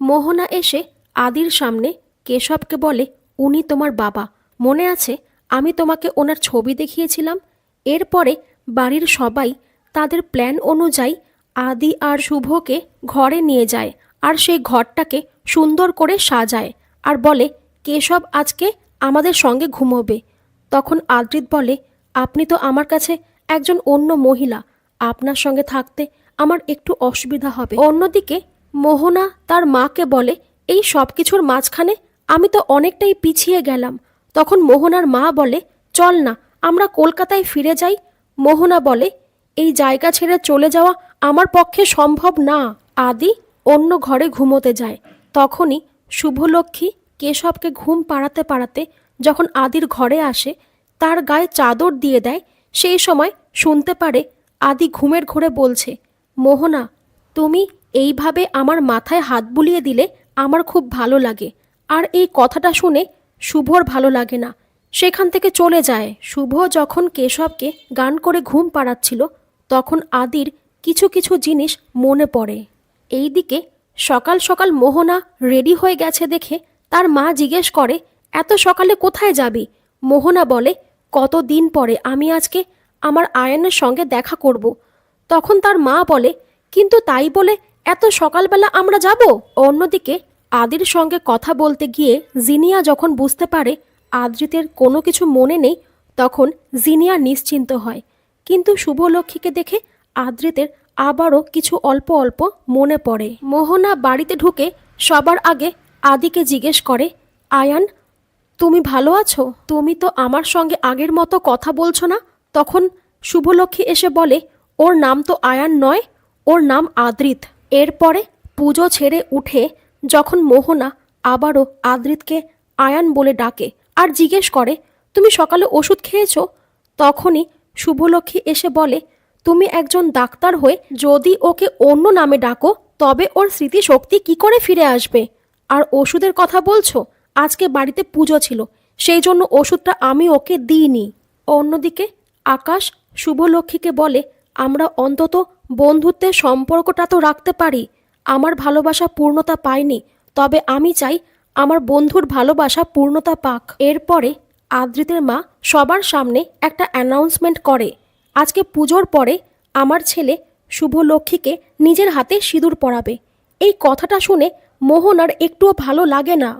মোহনা এসে আদির সামনে কেশবকে বলে, উনি তোমার বাবা। মনে আছে, আমি তোমাকে ওনার ছবি দেখিয়েছিলাম। এরপরে বাড়ির সবাই তাদের প্ল্যান অনুযায়ী আদি আর শুভকে ঘরে নিয়ে যায় আর সেই ঘরটাকে সুন্দর করে সাজায় আর বলে, কেশব আজকে আমাদের সঙ্গে ঘুমোবে। তখন আদ্রিত বলে, আপনি তো আমার কাছে একজন অন্য মহিলা। আপনার সঙ্গে থাকতে আমার একটু অসুবিধা হবে। অন্যদিকে মোহনা তার মাকে বলে, এই সব কিছুর মাঝখানে আমি তো অনেকটাই পিছিয়ে গেলাম। তখন মোহনার মা বলে, চল না, আমরা কলকাতায় ফিরে যাই। মোহনা বলে, এই জায়গা ছেড়ে চলে যাওয়া আমার পক্ষে সম্ভব না। আদি অন্য ঘরে ঘুমোতে যায়। তখনই শুভলক্ষ্মী কেশবকে ঘুম পাড়াতে পাড়াতে যখন আদির ঘরে আসে, তার গায়ে চাদর দিয়ে দেয়, সেই সময় শুনতে পারে আদি ঘুমের ঘোরে বলছে, মোহনা, তুমি এইভাবে আমার মাথায় হাত বুলিয়ে দিলে আমার খুব ভালো লাগে। আর এই কথাটা শুনে শুভর ভালো লাগে না। সেখান থেকে চলে যায়। শুভ যখন কেশবকে গান করে ঘুম পাড়াচ্ছিল, তখন আদির কিছু কিছু জিনিস মনে পড়ে। এইদিকে সকাল সকাল মোহনা রেডি হয়ে গেছে দেখে তার মা জিজ্ঞেস করে, এত সকালে কোথায় যাবি? মোহনা বলে কতদিন পরে আমি আজকে আমার আয়নের সঙ্গে দেখা করব। তখন তার মা বলে, কিন্তু তাই বলে এত সকালবেলা আমরা যাব? অন্যদিকে, আদির সঙ্গে কথা বলতে গিয়ে জিনিয়া যখন বুঝতে পারে আদ্রিতের কোনো কিছু মনে নেই, তখন জিনিয়া নিশ্চিন্ত হয়। কিন্তু শুভলক্ষ্মীকে দেখে আদ্রিতের আবারও কিছু অল্প অল্প মনে পড়ে। মোহনা বাড়িতে ঢুকে সবার আগে আদিকে জিজ্ঞেস করে, আয়ান, তুমি ভালো আছো? তুমি তো আমার সঙ্গে আগের মতো কথা বলছো না? তখন শুভলক্ষ্মী এসে বলে, ওর নাম তো আয়ান নয়, ওর নাম আদ্রিত। এরপরে পুজো ছেড়ে উঠে যখন মোহনা আবারও আদ্রিতকে আয়ান বলে ডাকে আর জিজ্ঞেস করে, তুমি সকালে ওষুধ খেয়েছো? তখনই শুভলক্ষ্মী এসে বলে, তুমি একজন ডাক্তার হয়ে যদি ওকে অন্য নামে ডাকো, তবে ওর স্মৃতিশক্তি কি করে ফিরে আসবে? আর ওষুধের কথা বলছো? আজকে বাড়িতে পুজো ছিল, সেই জন্য ওষুধটা আমি ওকে দিইনি। অন্যদিকে আকাশ শুভলক্ষ্মীকে বলে আমরা অন্তত বন্ধুত্বের সম্পর্কটা তো রাখতে পারি। আমার ভালোবাসা পূর্ণতা পায়নি তবে আমি চাই আমার বন্ধুর ভালোবাসা পূর্ণতা পাক। এরপরে আদ্রিতের মা সবার সামনে একটা অ্যানাউন্সমেন্ট করে। আজকে পুজোর পরে আমার ছেলে শুভলক্ষ্মীকে নিজের হাতে সিঁদুর পরাবে। এই কথাটা শুনে মোহন আর একটুও ভালো লাগে না।